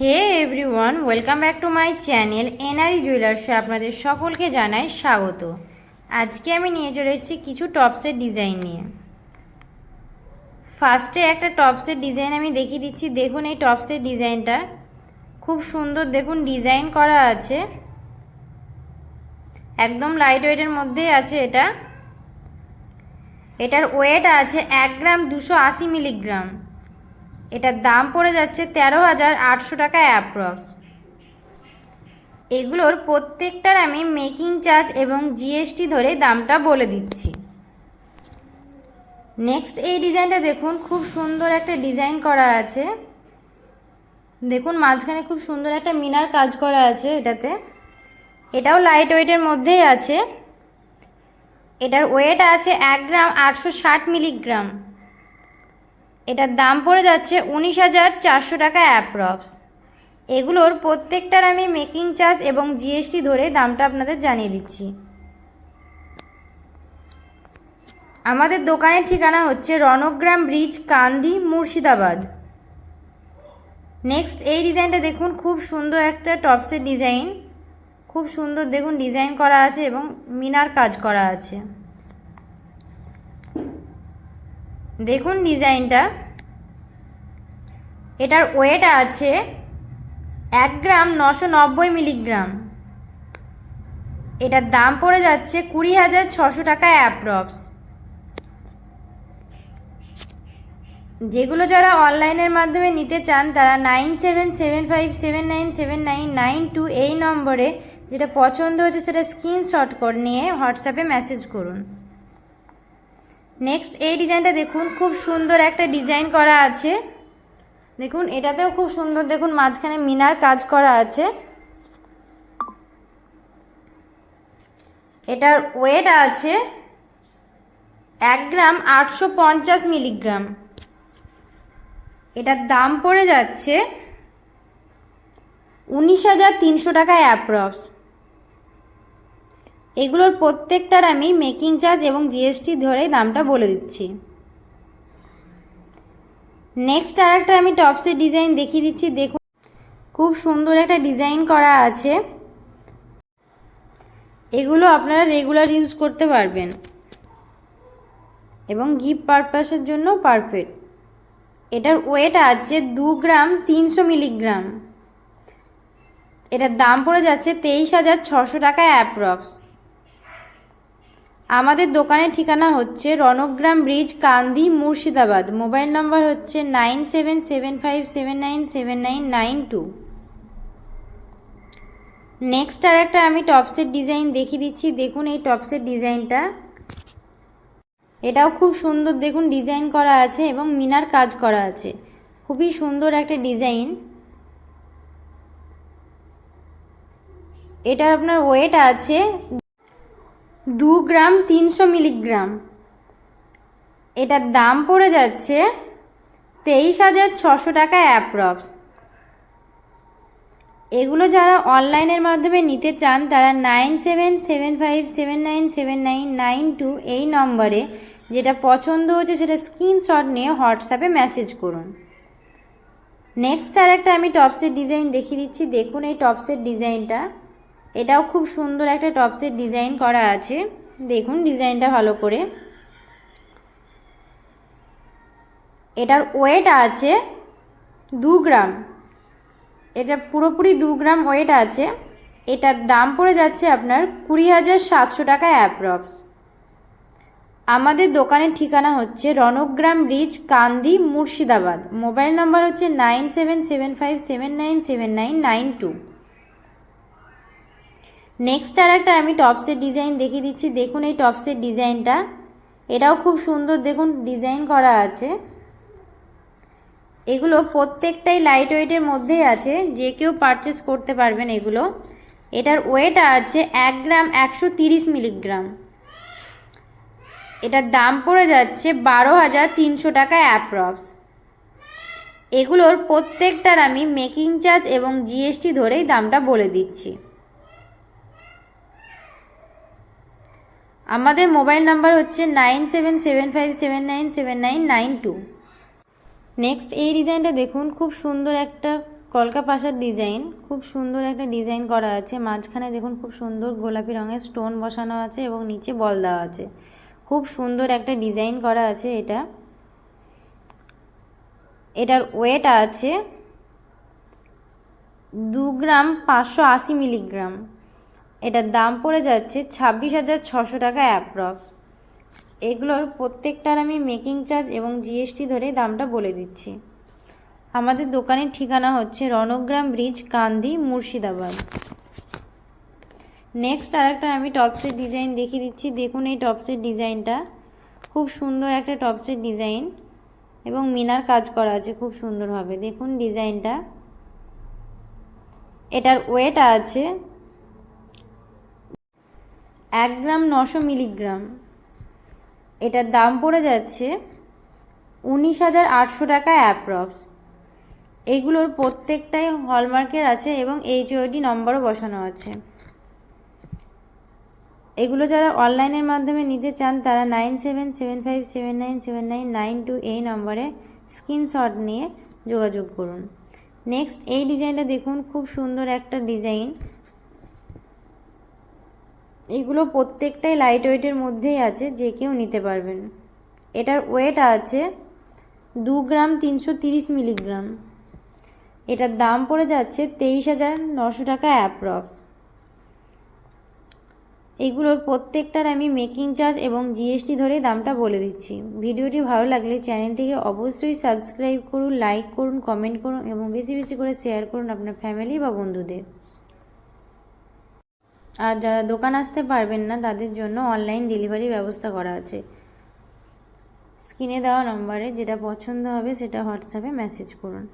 Hey everyone, welcome back to my channel NRE জুয়েলার্সে আপনাদের সকলকে জানাই স্বাগত। আজকে আমি নিয়ে চলে এসেছি কিছু টপসের ডিজাইন নিয়ে। ফার্স্টে একটা টপসের ডিজাইন আমি দেখিয়ে দিচ্ছি। দেখুন এই টপসের ডিজাইনটা। খুব সুন্দর দেখুন, ডিজাইন করা আছে। একদম লাইট ওয়েটের মধ্যেই আছে এটা। এটার ওয়েট আছে এক গ্রাম দুশো আশি মিলিগ্রাম। এটার দাম পড়ে যাচ্ছে তেরো হাজার আটশো টাকা অ্যাপ্রক্স। এগুলোর প্রত্যেকটার আমি মেকিং চার্জ এবং জিএসটি ধরে দামটা বলে দিচ্ছি। নেক্সট এই ডিজাইনটা দেখুন, খুব সুন্দর একটা ডিজাইন করা আছে। দেখুন, মাঝখানে খুব সুন্দর একটা মিনার কাজ করা আছে এটাতে। এটাও লাইট ওয়েটের মধ্যেই আছে। এটার ওয়েট আছে এক গ্রাম আটশো ষাট মিলিগ্রাম এটার দাম পড়ে যাচ্ছে উনিশ হাজার চারশো টাকা অ্যাপ্রক্স। এগুলোর প্রত্যেকটার আমি মেকিং চার্জ এবং জিএসটি ধরে দামটা আপনাদের জানিয়ে দিচ্ছি। আমাদের দোকানের ঠিকানা হচ্ছে রণগ্রাম ব্রিজ, কান্দি, মুর্শিদাবাদ। নেক্সট এই ডিজাইনটা দেখুন, খুব সুন্দর একটা টপসের ডিজাইন। খুব সুন্দর দেখুন, ডিজাইন করা আছে এবং মিনার কাজ করা আছে। দেখুন ডিজাইনটা। এটার ওয়েট আছে এক গ্রাম নশো নব্বই মিলিগ্রাম এটার দাম পড়ে যাচ্ছে কুড়ি হাজার ছশো টাকা অ্যাপ্রক্স যেগুলো যারা অনলাইনের মাধ্যমে নিতে চান, তারা nine seven seven five seven nine seven nine nine two এই নম্বরে যেটা পছন্দ হচ্ছে সেটা স্ক্রিনশট করে, নিয়ে হোয়াটসঅ্যাপে মেসেজ করুন। নেক্সট এই ডিজাইনটা দেখুন, খুব সুন্দর একটা ডিজাইন করা আছে। দেখুন, এটাতেও খুব সুন্দর। দেখুন, মাঝখানে মিনার কাজ করা আছে। এটার ওয়েট আছে এক গ্রাম আটশো পঞ্চাশ মিলিগ্রাম। এটার দাম পড়ে যাচ্ছে উনিশ হাজার তিনশো টাকা অ্যাপ্রক্স। এগুলোর প্রত্যেকটার আমি মেকিং চার্জ এবং জিএসটি ধরে দামটা বলে দিচ্ছি। নেক্সট আর একটা আমি টপসের ডিজাইন দেখিয়ে দিচ্ছি, দেখুন। খুব সুন্দর একটা ডিজাইন করা আছে। এগুলো আপনারা রেগুলার ইউজ করতে পারবেন। এবং গিফট পারপাসের জন্য পারফেক্ট এটার ওয়েট আছে দু গ্রাম তিনশো মিলিগ্রাম এটার দাম পড়ে যাচ্ছে তেইশ হাজার ছশো টাকা অ্যাপ্রক্স আমাদের দোকানের ঠিকানা হচ্ছে Rangram bridge, Kandi, Murshidabad. Mobile number হচ্ছে nine seven seven five seven nine seven nine nine two. Next আর একটা আমি টপসের ডিজাইন দেখিয়ে দিচ্ছি। দেখুন এই টপসের ডিজাইনটা। এটাও খুব সুন্দর দেখুন ডিজাইন করা আছে এবং মিনার কাজ করা আছে। খুবই সুন্দর একটা ডিজাইন। এটার আপনার ওয়েট আছে দু গ্রাম তিনশো মিলিগ্রাম। এটার দাম পড়ে যাচ্ছে তেইশ হাজার ছশো টাকা অ্যাপ্রক্স। এগুলো যারা অনলাইনের মাধ্যমে নিতে চান, তারা nine seven seven five seven nine seven nine nine two এই নম্বরে যেটা পছন্দ হচ্ছে সেটা স্ক্রিনশট নিয়ে হোয়াটসঅ্যাপে মেসেজ করুন। নেক্সট আর একটা আমি টপসের ডিজাইন দেখিয়ে দিচ্ছি। দেখুন এই টপসের ডিজাইনটা। এটাও খুব সুন্দর একটা টপসের ডিজাইন করা আছে। দেখুন ডিজাইনটা ভালো করে। এটার ওয়েট আছে দু গ্রাম। এটা পুরোপুরি দু গ্রাম ওয়েট আছে। এটার দাম পড়ে যাচ্ছে আপনার কুড়ি হাজার সাতশো টাকা অ্যাপ্রক্স আমাদের দোকানের ঠিকানা হচ্ছে Rangram bridge Kandi, Murshidabad. Mobile number হচ্ছে nine seven seven five seven nine seven nine nine two. Next আর একটা আমি টপসের ডিজাইন দেখিয়ে দিচ্ছি। দেখুন এই টপসের ডিজাইনটা এটাও খুব সুন্দর। দেখুন ডিজাইন করা আছে। এগুলো প্রত্যেকটাই লাইট ওয়েটের মধ্যেই আছে। যে কেউ পারচেস করতে পারবেন এগুলো। এটার ওয়েট আছে এক গ্রাম একশো তিরিশ মিলিগ্রাম এটার দাম পড়ে যাচ্ছে বারো হাজার তিনশো টাকা অ্যাপ্রক্স এগুলোর প্রত্যেকটার আমি মেকিং চার্জ এবং জিএসটি ধরেই দামটা বলে দিচ্ছি। আমাদের মোবাইল নাম্বার হচ্ছে nine seven seven five seven nine seven nine nine two. Next, এই ডিজাইনটা দেখুন, খুব সুন্দর একটা কলকা পাশার ডিজাইন, খুব সুন্দর একটা ডিজাইন করা আছে। মাঝখানে দেখুন, খুব সুন্দর গোলাপি রঙের স্টোন বসানো আছে এবং নিচে বল দেওয়া আছে। খুব সুন্দর একটা ডিজাইন করা আছে এটা। এটার ওয়েট আছে দু গ্রাম পাঁচশো আশি মিলিগ্রাম। এটার দাম পড়ে যাচ্ছে ছাব্বিশ হাজার ছশো টাকা অ্যাপ্রক্স। এগুলোর প্রত্যেকটার আমি মেকিং চার্জ এবং জিএসটি ধরে দামটা বলে দিচ্ছি। আমাদের দোকানের ঠিকানা হচ্ছে রণগ্রাম ব্রিজ, কান্দি, মুর্শিদাবাদ। নেক্সট আরেকটা আমি টপসের ডিজাইন দেখিয়ে দিচ্ছি। দেখুন এই টপসের ডিজাইনটা। খুব সুন্দর একটা টপসের ডিজাইন এবং মিনার কাজ করা আছে খুব সুন্দরভাবে। দেখুন ডিজাইনটা। এটার ওয়েট আছে এক গ্রাম নশো মিলিগ্রাম। এটার দাম পড়ে যাচ্ছে উনিশ হাজার আটশো টাকা অ্যাপ্রক্স। এগুলোর প্রত্যেকটাই হলমার্কের আছে এবং এইচওডি নম্বরও বসানো আছে। এগুলো যারা অনলাইনের মাধ্যমে নিতে চান, তারা nine seven seven five seven nine seven nine nine two এই নম্বরে স্ক্রিনশট নিয়ে যোগাযোগ করুন। নেক্সট এই ডিজাইনটা দেখুন, খুব সুন্দর একটা ডিজাইন। এগুলো প্রত্যেকটাই লাইট ওয়েটের মধ্যেই আছে, যে কেউ নিতে পারবেন এটার ওয়েট আছে দু গ্রাম তিনশো তিরিশ মিলিগ্রাম এটার দাম পড়ে যাচ্ছে তেইশ হাজার নশো টাকা অ্যাপ্রক্স এগুলোর প্রত্যেকটার আমি মেকিং চার্জ এবং জিএসটি ধরে দামটা বলে দিচ্ছি। ভিডিওটি ভালো লাগলে চ্যানেলটিকে অবশ্যই সাবস্ক্রাইব করুন লাইক করুন কমেন্ট করুন এবং বেশি বেশি করে শেয়ার করুন আপনার ফ্যামিলি বা বন্ধুদের। আর যারা দোকান আসতে পারবেন না, তাদের জন্য অনলাইন ডেলিভারি ব্যবস্থা করা আছে। স্ক্রিনে দেওয়া নম্বরে যেটা পছন্দ হবে, সেটা হোয়াটসঅ্যাপে মেসেজ করুন।